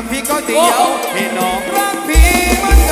กับพี่ก็เดียวพี่น้องรักพี่มัน